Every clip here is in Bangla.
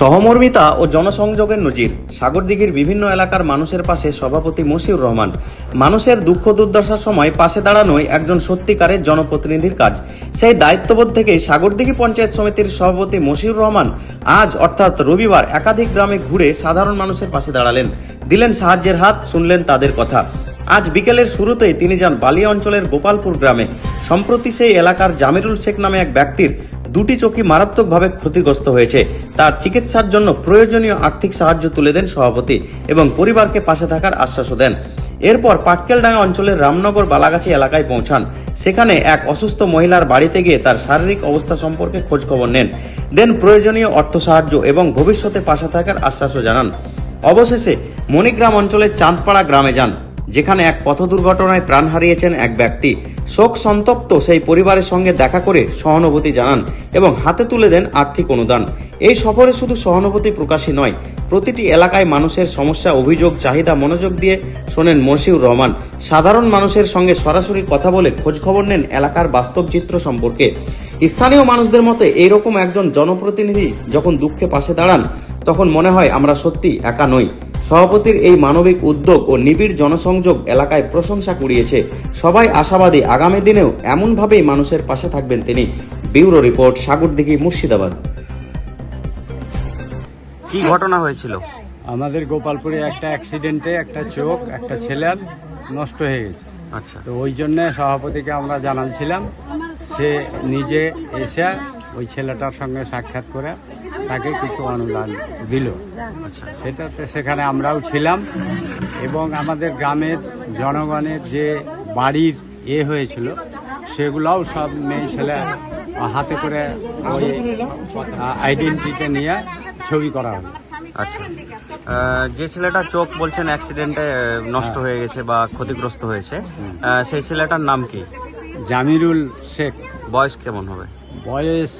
সহমর্মিতা ও জনসংযোগের নজির। সাগরদিঘির বিভিন্ন এলাকার মানুষের পাশে সভাপতি মশিউর রহমান। মানুষের দুঃখ দুর্দশার সময় পাশে দাঁড়ানোই একজন সত্যিকারের জনপ্রতিনিধির কাজ। সেই দায়িত্ববোধ থেকেই সাগরদিঘি পঞ্চায়েত সমিতির সভাপতি মশিউর রহমান আজ, অর্থাৎ রবিবার, একাধিক গ্রামে ঘুরে সাধারণ মানুষের পাশে দাঁড়ালেন। দিলেন সাহায্যের হাত, শুনলেন তাদের কথা। আজ বিকেলের শুরুতেই তিনি যান বালিয়া অঞ্চলের গোপালপুর গ্রামে। সম্প্রতি সেই এলাকার জামিরুল শেখ নামে এক ব্যক্তির দুটি চোখই মারাত্মকভাবে ক্ষতিগ্রস্ত হয়েছে। তার চিকিৎসার জন্য প্রয়োজনীয় আর্থিক সাহায্য তুলে দেন সভাপতি এবং পরিবারকে পাশে থাকার আশ্বাসও দেন। এরপর পাটকেলডাঙ্গা অঞ্চলের রামনগর বালাগাছি এলাকায় পৌঁছান। সেখানে এক অসুস্থ মহিলার বাড়িতে গিয়ে তার শারীরিক অবস্থা সম্পর্কে খোঁজ খবর নেন। দেন প্রয়োজনীয় অর্থ সাহায্য এবং ভবিষ্যতে পাশে থাকার আশ্বাসও জানান। অবশেষে মণিগ্রাম অঞ্চলের চাঁদপাড়া গ্রামে যান। যেখানে এক পথ দুর্ঘটনায় প্রাণ হারিয়েছেন এক ব্যক্তি। শোক সন্তপ্ত সেই পরিবারের সঙ্গে দেখা করে সহানুভূতি জানান এবং হাতে তুলে দেন আর্থিক অনুদান। এই সফরে শুধু সহানুভূতি প্রকাশই নয়, প্রতিটি এলাকায় মানুষের সমস্যা, অভিযোগ, চাহিদা, মনোযোগ দিয়ে শোনেন মশিউর রহমান। সাধারণ মানুষের সঙ্গে সরাসরি কথা বলে খোঁজখবর নেন এলাকার বাস্তব চিত্র সম্পর্কে। স্থানীয় মানুষদের মতে এইরকম একজন জনপ্রতিনিধি যখন দুঃখে পাশে দাঁড়ান, তখন মনে হয় আমরা সত্যি একা নই। সভাপতির এই মানবিক উদ্যোগ ও নিবিড় জনসংযোগ এলাকায় প্রশংসা কুড়িয়েছে। সবাই আশাবাদী আগামী দিনেও এমনভাবেই মানুষের পাশে থাকবেন তিনি। Bureau report Sagardighi Murshidabad. কি ঘটনা হয়েছিল? আমাদের গোপালপুরে একটা অ্যাক্সিডেন্টে একটা চোখ একটা ছেলের নষ্ট হয়ে গেছে। আচ্ছা। তো ওই জন্যে সভাপতিকে আমরা জানাচ্ছিলাম সে নিজে এসে ওই ছেলেটার সঙ্গে সাক্ষাৎ করে তাকে কিছু অনুদান দিল। সেটাতে সেখানে আমরাও ছিলাম এবং আমাদের গ্রামের জনগণের যে বাড়ির এ হয়েছিল সেগুলোও সব মেয়ে ছেলে হাতে করে ওই আইডেন্টিটি নিয়ে ছবি করা হলো। আচ্ছা। যে ছেলেটা চোখ বলছেন অ্যাক্সিডেন্টে নষ্ট হয়ে। গেছে বা ক্ষতিগ্রস্ত হয়েছে সেই ছেলেটার নাম কি? জামিরুল শেখ। বয়স কেমন হবে? বয়স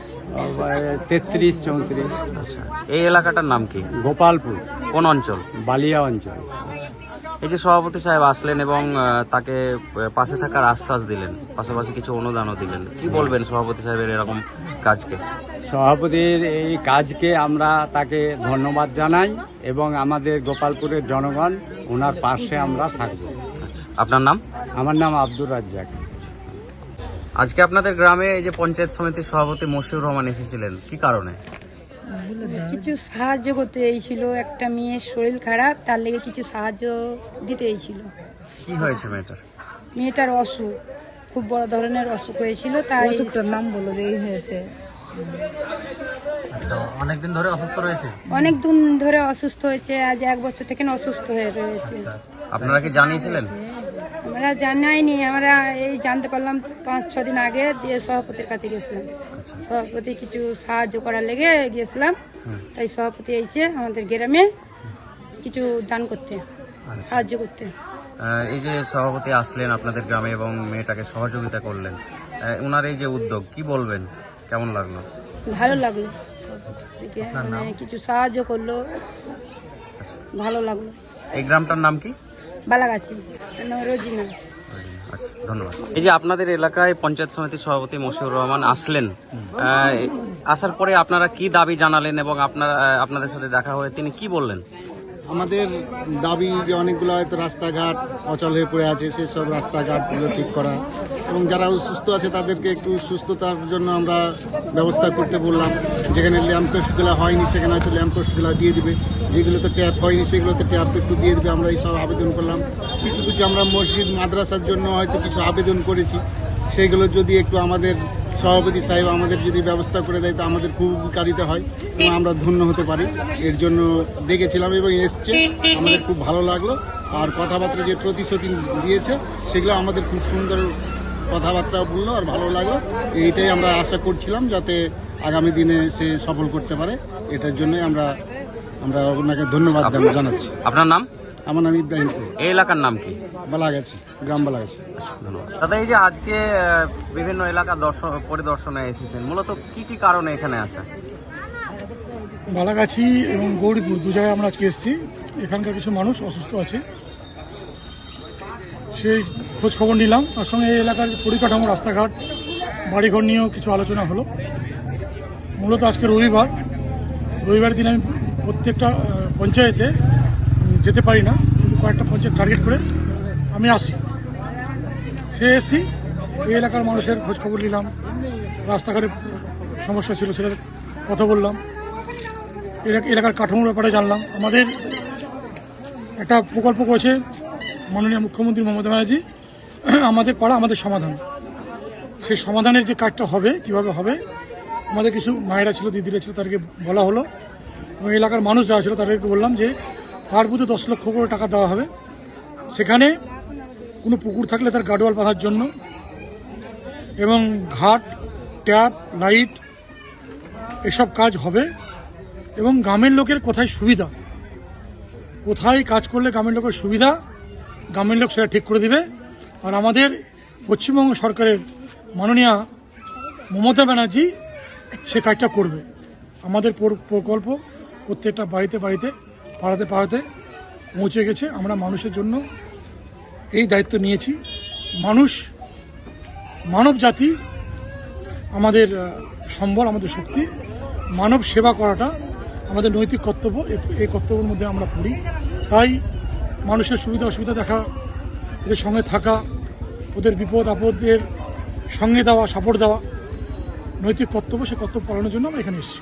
তেত্রিশ চৌত্রিশ। আচ্ছা এই এলাকাটার নাম কি? গোপালপুর। কোন অঞ্চল? বালিয়া অঞ্চল। এই যে সভাপতি সাহেব আসলেন এবং তাকে পাশে থাকার আশ্বাস দিলেন পাশাপাশি কিছু অনুদানও দিলেন। কি বলবেন সভাপতি সাহেবের এরকম কাজকে? সভাপতির এই কাজকে আমরা তাকে ধন্যবাদ জানাই এবং আমাদের গোপালপুরের জনগণ ওনার পাশে আমরা থাকব। আচ্ছা আপনার নাম? আমার নাম আব্দুর রাজ্জাক। আজকে আপনাদের গ্রামে এই যে পঞ্চায়েত সমিতির সভাপতি মশিউর রহমান এসেছিলেন কি কারণে? কিছু সাহায্য করতে এইছিল একটা মেয়ের শরীর খারাপ তার লেগে কিছু সাহায্য দিতে এইছিল কি হয়েছে মেয়েটার? মেয়েটার অসুখ খুব বড় ধরনের অসুখ হয়েছিল তাই অসুখটার নাম বলো যে এই হয়েছে। আচ্ছা অনেকদিন ধরে অসুস্থ রয়েছে? অনেক দিন ধরে অসুস্থ হয়েছে আজ এক বছর থেকে অসুস্থ হয়ে রয়েছে। আপনারা কি জানিয়েছিলেন? আমরা জানাইনি আমরা এই জানতে পারলাম পাঁচ ছ দিন আগে দিয়ে সভাপতির কাছে গেছিলাম। সভাপতি কিছু সাহায্য করার লেগে গেছিলাম তাই সভাপতি এসে আমাদের গ্রামে কিছু দান করতে সাহায্য করতে। এই যে সভাপতি আসলেন আপনাদের গ্রামে এবং মেয়েটাকে সহযোগিতা করলেন ওনার এই যে উদ্যোগ কি বলবেন? কেমন লাগল? ভালো লাগল। মানে কিছু সাহায্য করল। ভালো লাগল। এই গ্রামটার নাম কি? বালাগাছি। রোজিনা। আচ্ছা ধন্যবাদ। এই যে আপনাদের এলাকায় পঞ্চায়েত সমিতির সভাপতি মশিউর রহমান আসলেন আসার পরে আপনারা কি দাবি জানালেন এবং আপনারা আপনাদের সাথে দেখা হয়ে তিনি কি বললেন? আমাদের দাবি যে অনেকগুলো হয়তো রাস্তাঘাট অচল হয়ে পড়ে আছে সেসব রাস্তাঘাটগুলো ঠিক করা। এবং যারা অসুস্থ আছে তাদেরকে একটু সুস্থতার জন্য আমরা ব্যবস্থা করতে বললাম। যেখানে ল্যাম্পপোস্টগুলো হয়নি সেখানে হয়তো ল্যাম্পপোস্টগুলো দিয়ে দিবে। যেগুলোতে ট্যাপ হয়নি, সেগুলোতে ট্যাপ একটু দিয়ে দেবে, আমরা এইসব আবেদন করলাম। কিছু কিছু আমরা মসজিদ, মাদ্রাসার জন্য হয়তো কিছু আবেদন করেছি। সেইগুলো যদি একটু আমাদের সভাপতি সাহেব আমাদের যদি ব্যবস্থা করে দেয়, তো আমাদের খুব উপকারিতা হয় এবং আমরা ধন্য হতে পারি। এর জন্য ডেকেছিলাম এবং এসছে। আমাদের খুব ভালো লাগল। আর কথাবার্তা যে প্রতিশ্রুতি দিয়েছে, সেগুলো আমাদের খুব সুন্দর কথাবার্তা বলল আর ভালো লাগল। এইটাই আমরা আশা করছিলাম যাতে আগামী দিনে সে সফল করতে পারে। এটার জন্যই আমরা আমরা ওনাকে ধন্যবাদ জানাচ্ছি। আপনার নাম? আমার নাম ইব্রাহিম এই এলাকার নাম কি? বালাগাছি গ্রাম বালাগাছি। ধন্যবাদ। দাদা এই যে আজকে বিভিন্ন এলাকা দর্শন পরিদর্শনে এসেছেন মূলত কি কি কারণে এখানে আসা? বালাগাছি এবং গৌরীপুর দু জায়গায় আমরা আজকে এসেছি। এখানকার কিছু মানুষ অসুস্থ আছে। সেই খোঁজ খবর নিলাম। তার সঙ্গে এই এলাকার পরিকাঠামো রাস্তাঘাট বাড়িঘর নিয়েও কিছু আলোচনা হলো। মূলত আজকে রবিবার। রবিবার দিন আমি প্রত্যেকটা পঞ্চায়েতে যেতে পারি না, কিন্তু কয়েকটা পঞ্চায়েত টার্গেট করে আমি আসি। সে এসি এই এলাকার মানুষের খোঁজখবর নিলাম রাস্তাঘাটের সমস্যা ছিল সেটা কথা বললাম। এলাকা- এলাকার কাঠামোর ব্যাপারে জানলাম। আমাদের একটা প্রকল্প করেছে মাননীয় মুখ্যমন্ত্রী মমতা ব্যানার্জি। আমাদের পাড়া আমাদের সমাধান। সেই সমাধানের যে কাজটা হবে, কীভাবে হবে, আমাদের কিছু মায়েরা ছিল, দিদিরা ছিল, তাদেরকে বলা হলো। এবং এলাকার মানুষ যারা ছিল তাদেরকে বললাম যে পার বুধে দশ লক্ষ করে টাকা দেওয়া হবে। সেখানে কোনো পুকুর থাকলে তার গার্ডওয়াল বাঁধার জন্য এবং ঘাট, ট্যাপ, লাইট এসব কাজ হবে এবং গ্রামের লোকের কোথায় সুবিধা? কোথায় কাজ করলে গ্রামের লোকের সুবিধা? গ্রামের লোক সেটা ঠিক করে দিবে। আর আমাদের পশ্চিমবঙ্গ সরকারের মাননীয় মমতা ব্যানার্জি সে কাজটা করবে। আমাদের প্রকল্প প্রত্যেকটা বাড়িতে বাড়িতে, পাড়াতে পাড়াতে পৌঁছে গেছে। আমরা মানুষের জন্য এই দায়িত্ব নিয়েছি। মানুষ, মানব জাতি আমাদের সম্বল, আমাদের শক্তি। মানব সেবা করাটা আমাদের নৈতিক কর্তব্য। এই কর্তব্যের মধ্যে আমরা পড়ি। তাই মানুষের সুবিধা, অসুবিধা দেখা, ওদের সঙ্গে থাকা, ওদের বিপদ, আপদের সঙ্গে দেওয়া, সাপোর্ট দেওয়া নৈতিক কর্তব্য, সে কর্তব্য পালনের জন্য আমরা এখানে এসেছি।